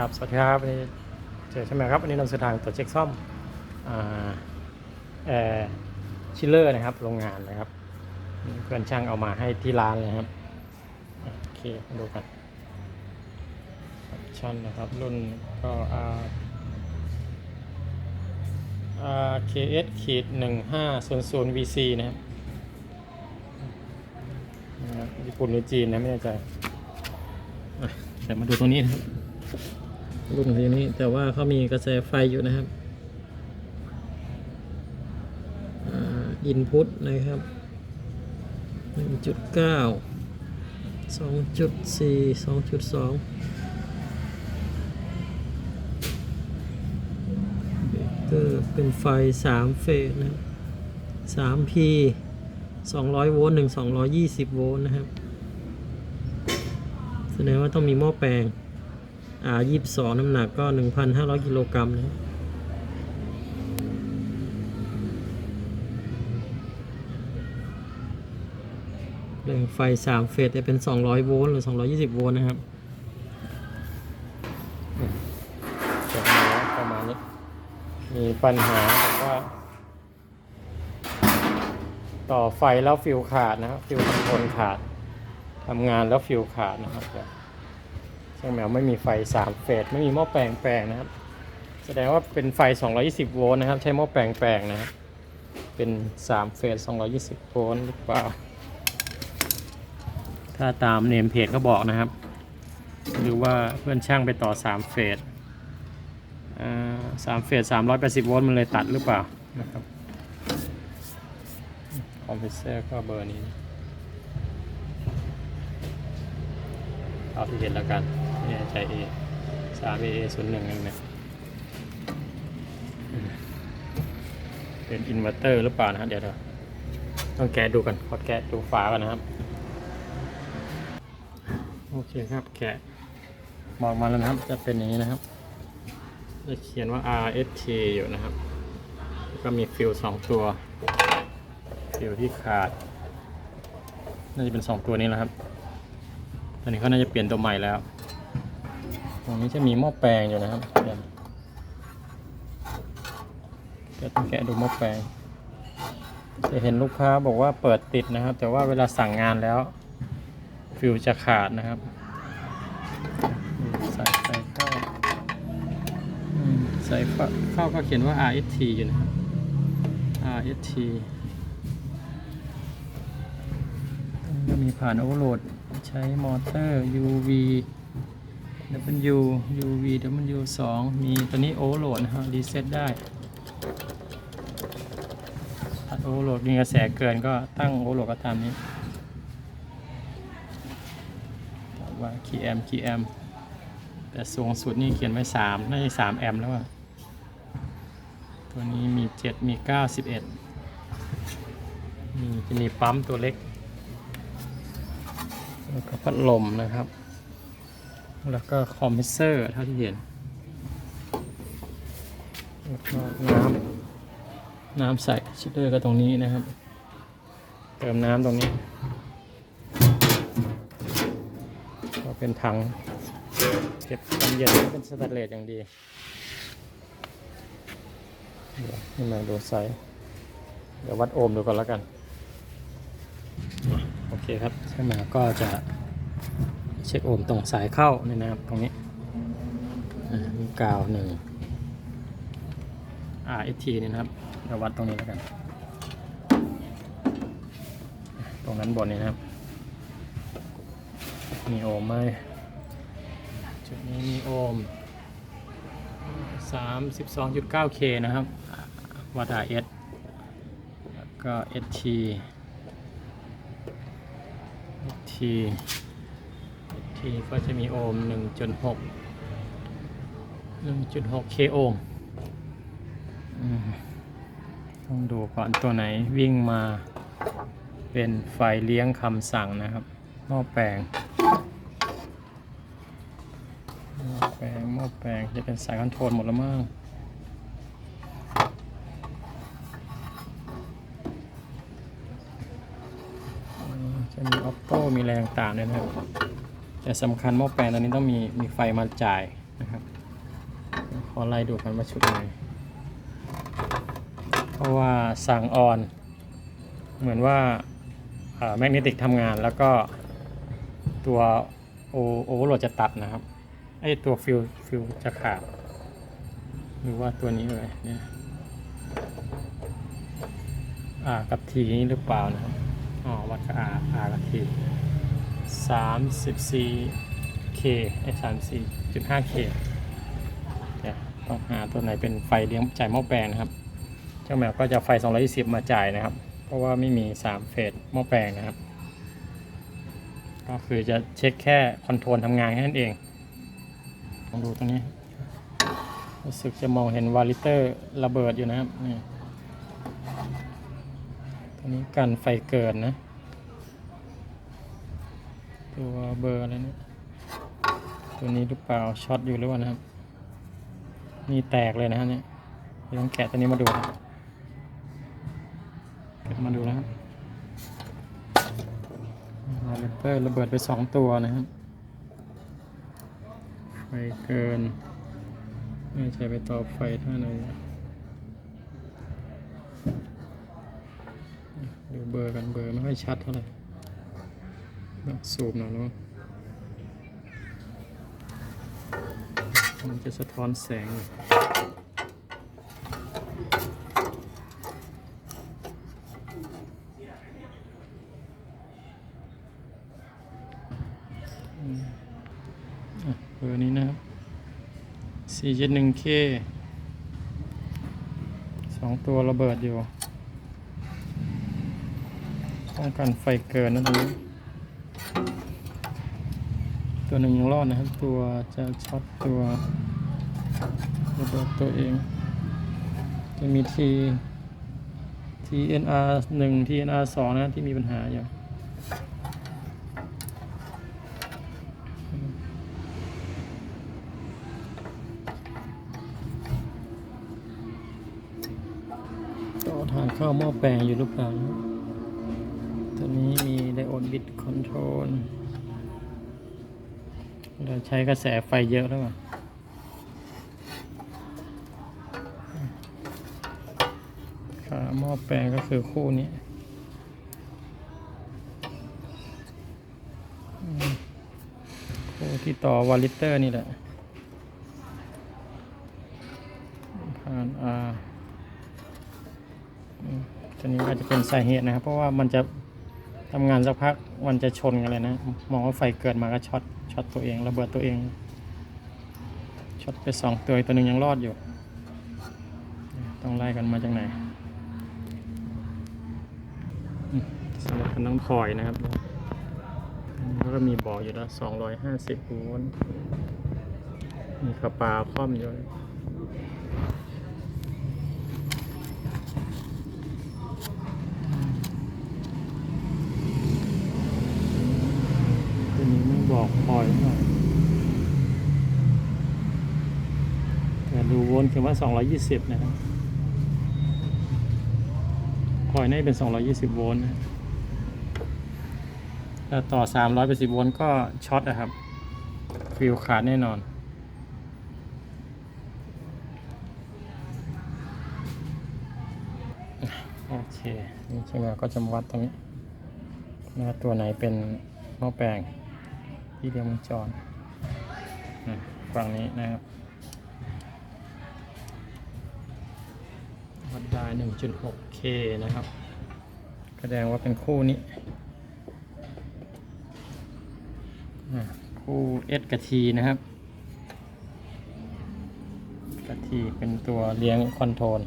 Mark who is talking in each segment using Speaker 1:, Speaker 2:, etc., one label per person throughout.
Speaker 1: ครับสวัสดีครับวันนี้เจอใช่ไหมครับวันนี้นำเสนอทางตรวจเช็คซ่อมอแอร์ชิลเลอร์นะครับโรงงานนะครับเพื่อนช่างเอามาให้ที่ร้านเลยครับโอเคมาดูกันชั่นนะครับรุ่นก็ R RKS ขีดหนึ่งห้าศูนย์ศูนย์ VC นะครับนะครับญี่ปุ่นหรือจีนนะไม่แน่ใจอะเดี๋ยวมาดูตรงนี้นะครับ รุ่นนี้ แต่ว่าเขามีกระแสไฟอยู่นะครับอินพุตนะครับ 1.9 2.4 2.2เบรกเกอร์เป็นไฟ 3 เฟสนะ 3P 200 โวลต์1 220 โวลต์นะครับ แสดงว่าต้องมีหม้อแปลง อ่ายี่สิบสองน้ำหนักก็หนึ่งพันห้าร้อยกิโลกรัมนะแรงไฟสามเฟสจะเป็นสองร้อยโวลต์หรือสองร้อยี่สิบโวลต์นะครับจบมาแล้วประมาณนี้ มีปัญหาแบบว่าต่อไฟแล้วฟิวขาดนะครับ ฟิวคอนโทรลขาดทำงานแล้วฟิวขาดนะครับางแมวไม่มีไฟ 3 เฟสไม่มีหม้อแปลงแปลงนะครับ แสดงว่าเป็นไฟ 220 โวลต์นะครับ ใช้หม้อแปลงแปลงนะครับ เป็น 3 เฟส 220 โวลต์หรือเปล่า ถ้าตามเนมเพจก็บอกนะครับ หรือว่าเพื่อนช่างไปต่อ 3 เฟสอ่าสามเฟส380โวลต์มันเลยตัดหรือเปล่านะครับคอมเพรสเซอร์ก็เบอร์นี้เอาที่เห็นแล้วกัน เนี่ยใจ A สาม A ศูนย์หนึ่งนั่นเนี่ยอืมเป็นอินเวอร์เตอร์หรือเปล่านะฮะเดี๋ยวเราต้องแกะดูกันขอแกะดูฝากันนะครับ โอเคครับแกะบอกมาแล้วนะครับ จะเป็นอย่างนี้นะครับ จะเขียนว่า RST อยู่นะครับ ก็มีฟิลสองตัว ฟิลที่ขาด น่าจะเป็นสองตัวนี้แหละครับ ตอนนี้เขาน่าจะเปลี่ยนตัวใหม่แล้ว ตรงนี้จะมีหม้อแปลงอยู่นะครับเดี๋ยวแกะต้องแกะดูหม้อแปลง จะเห็นลูกค้าบอกว่าเปิดติดนะครับ แต่ว่าเวลาสั่งงานแล้ว ฟิวจะขาดนะครับใส่ใส่เข้าใส่เข้าเข้าก็เขียนว่า RST อยู่นะครับ RST ก็มีผ่านโอเวอร์โหลด ใช้มอเตอร์ UV W UV W 2มีตัวนี้โอเวอร์โหลดนะฮะรีเซ็ตได้ถ้าโอเวอร์โหลดมีกระแสเกินก็ตั้งโอเวอร์โหลดก็ตามนี้ว่ากี่แอมป์กี่แอมป์แต่สูงสุดนี่เขียนไว้3น่าจะ3แอมป์แล้วอะตัวนี้มี 7 มี9 11มีจะมีปั๊มตัวเล็กแล้วก็พัดลมนะครับ แล้วก็คอมเพรสเซอร์เท่าที่เห็นแล้วก็น้ำน้ำใส่ชิลเลอร์ก็ตรงนี้นะครับ เติมน้ำตรงนี้ ก็เป็นถังเก็บความเย็นเป็นสแตนเลสอย่างดีเดี๋ยวนี่มาดูไซส์เดี๋ยววัดโอห์มดูก่อนแล้วกัน โอเคครับใช่ไหมก็จะ เช็คโอห์มตรงสายเข้านี่นะครับตรงนี้อ่ามีกาวหนึ่ง RST นี่นะครับเดี๋ยววัดตรงนี้แล้วกัน ตรงนั้นบนนี้นะครับ มีโอห์มไหมจุดนี้มีโอห์ม 32.9K นะครับ วัด RS แล้วก็ ST T T ก็จะมีโอห์ม1.6 1.6 K โอห์มอืมต้องดูก่อนตัวไหนวิ่งมาเป็นไฟเลี้ยงคำสั่งนะครับหม้อแปลงหม้อแปลงหม้อแปลงจะเป็นสายคอนโทรลหมดแล้วมั้งจะมีออโต้มีแรงต่างด้วยนะครับ แต่สำคัญหม้อแปลงตัวนี้ต้องมีมีไฟมาจ่ายนะครับ ขอไล่ดูกันว่าชุดไหนเพราะว่าสั่งออน เหมือนว่าแมกเนติกทำงานแล้วก็ตัวโอโอเวอร์โหลดจะตัดนะครับไอตัวฟิลฟิลจะขาด หรือว่าตัวนี้เลยเนี่ยอ่ากับทีนี้หรือเปล่านะครับอ๋อวัดกับอาอากับที สามสิบสี่เคไอสามสี่จุดห้าเคเดี๋ยต้องหาตัวไหนเป็นไฟเลี้ยงจ่ายหม้อแปลงนะครับ เจ้าแมวก็จะไฟ 220 มาจ่ายนะครับ เพราะว่าไม่มี 3 เฟสหม้อแปลงนะครับ ก็คือจะเช็คแค่คอนโทรลทำงานแค่นั้นเอง ลองดูตรงนี้ รู้สึกจะมองเห็นวาลิเตอร์ระเบิดอยู่นะครับนี่ตัวนี้กันไฟเกินนะ ตัวเบอร์อะไรนะตัวนี้หรือเปล่าช็อตอยู่หรือเปล่านะครับ นี่แตกเลยนะฮะเนี่ยต้องแกะตัวนี้มาดูนะแกะมาดูนะครับวาลิเตอร์ระเบิดไปสองตัวนะครับไฟเกิน ไม่ใช่ไปต่อไฟท่าไหนดูเบอร์กันเบอร์ไม่ค่อยชัดเท่าไหร่ ต้องซูมหน่อยแล้วมันจะสะท้อนแสงอะเบอร์นี้นะครับ 471K สองตัวระเบิดอยู่ป้องกันไฟเกินนะตรงนี้ ตัวหนึ่งยังรอดนะครับ ตัวจะช็อตตัวระเบิดตัวเอง จะมี T TNR 1 TNR 2 นะที่มีปัญหาอยู่ต่อทางเข้าหม้อแปลงอยู่หรือเปล่านตัวนี้มีไดโอดบิดคอนโทรล เราใช้กระแสไฟเยอะแล้วอะขาหม้อแปลงก็คือคู่นี้คู่ที่ต่อวาลิเตอร์นี่แหละ ผ่านอาตัวนี้อาจจะเป็นสาเหตุนะครับ เพราะว่ามันจะทำงานสักพักมันจะชนกันเลยนะ มองว่าไฟเกิดมาก็ช็อต ช็อตตัวเองระเบิดตัวเองช็อตไปสองตัวอีกตัวหนึ่งยังรอดอยู่ ต้องไล่กันมาจากไหนสำหรับนต้องคอยนะครับแล้วก็มีบอกอยู่แล้ว250โวลต์มีกระปาคว่ำอยู่ ตัวนี้ไม่ บอกพอยเท่าไหร่แต่ดูโวล์คือว่า 220 นะครับพอยน่เป็น 220 โวลต์นะถ้าต่อ 380 โวลต์ก็ช็อตนะครับ ฟิวขาดแน่นอนโอเค นี่ใช่ไหมก็จะมาวัดตรงนี้ว่าตัวไหนเป็นหม้อแปลง ที่เรียงวงจรอะฝั่งนี้นะครับวัดได้ 1.6K นะครับแสดงว่าเป็นคู่นี้อะคู่ S กับ T นะครับกับ T เป็นตัวเลี้ยงคอนโทรล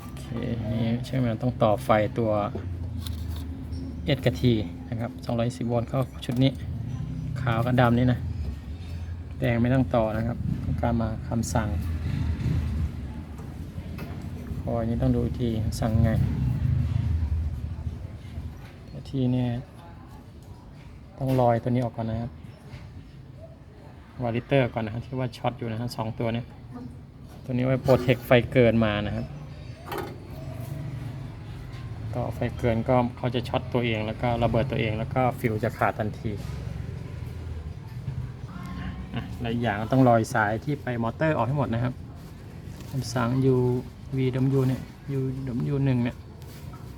Speaker 1: โอเค นี่ใช่ไหมต้องต่อไฟตัว เอ็ดกะทีนะครับ210โวลต์เข้าชุดนี้ ขาวกับดำนี่นะ แดงไม่ต้องต่อนะครับการมาคำสั่งพอยนี้ต้องดูทีสั่งไงทีเนี่ยต้องลอยตัวนี้ออกก่อนนะครับวาลิเตอร์ก่อนนะครับที่ว่าช็อตอยู่นะฮะสองตัวเนี้ยตัวนี้ไว้โปรเทคไฟเกินมานะครับ ต่อไฟเกินก็เขาจะช็อตตัวเองแล้วก็ระเบิดตัวเองแล้วก็ฟิวจะขาดทันทีและอย่างต้องลอยสายที่ไปมอเตอร์ออกให้หมดนะครับคำสั่ง U V W เนี่ย U W หนึ่งเนี่ย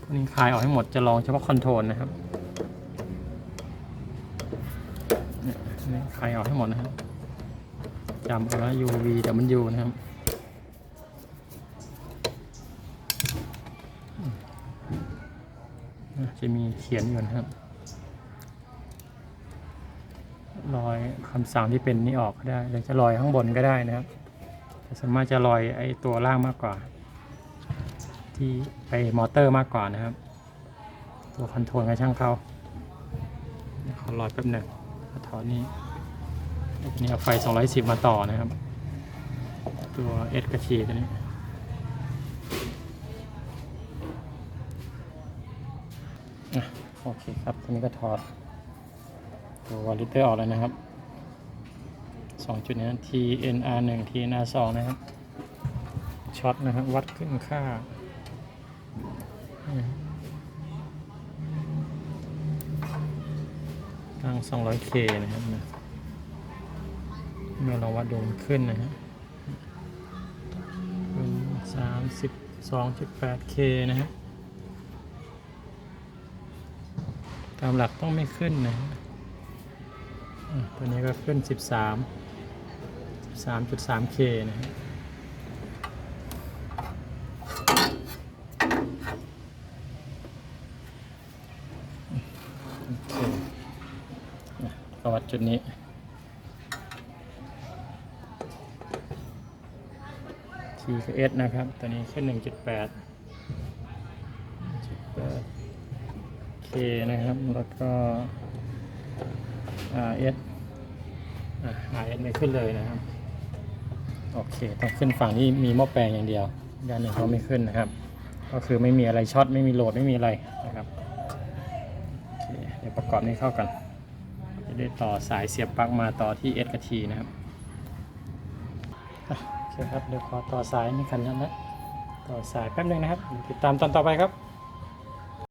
Speaker 1: พวกนี้คลายออกให้หมดจะลองเฉพาะคอนโทรลนะครับเนี่ยนี่คลายออกให้หมดนะครับจำเอาไว้ U V W นะครับ จะมีเขียนอยู่นะครับ ลอยคำสั่งที่เป็นนี้ออกก็ได้หรือจะลอยข้างบนก็ได้นะครับแต่สวนมากจะลอยไอ้ตัวล่างมากกว่า ที่ไปมอเตอร์มากกว่านะครับ ตัวคอนโทรลกับช่างเขาขอลอยแป๊บหนึ่งถอนนี้นี้เอาไฟ 210 มาต่อนะครับ ตัว S กระชีตัวนี้ อะ โอเคครับทีนี้ก็ถอดตัววอลิเตอร์ออกแล้วนะครับสองจุดนี้ TNR 1 TNR 2 นะครับช็อตนะครับวัดขึ้นค่าตั้ง 200K นะครับนะเมื่อเราวัดดูมันขึ้นนะฮะเป็น 32.8K นะฮะ ตามหลักต้องไม่ขึ้นนะฮะตัวนี้ก็ขึ้น 13 13.3K นะฮะโอเคอะวัดจุดนี้ T กับ S นะครับ ตัวนี้ขึ้น 1.8 นะครับ แล้วก็ RS อะ RS ไม่ขึ้นเลยนะครับ โอเค ต้องขึ้นฝั่งที่มีหม้อแปลงอย่างเดียวด้านหนึ่งเขาไม่ขึ้นนะครับ ก็คือไม่มีอะไรช็อตไม่มีโหลดไม่มีอะไรนะครับเเดี๋ยวประกอบนี้เข้ากันจะได้ต่อสายเสียบปลั๊กมาต่อที่ S กับ T นะครับโอเคครับเดี๋ยวขอต่อสายนี่คันนั้นนะต่อสายแป๊บนึงนะครับติดตามตอนต่อไปครับ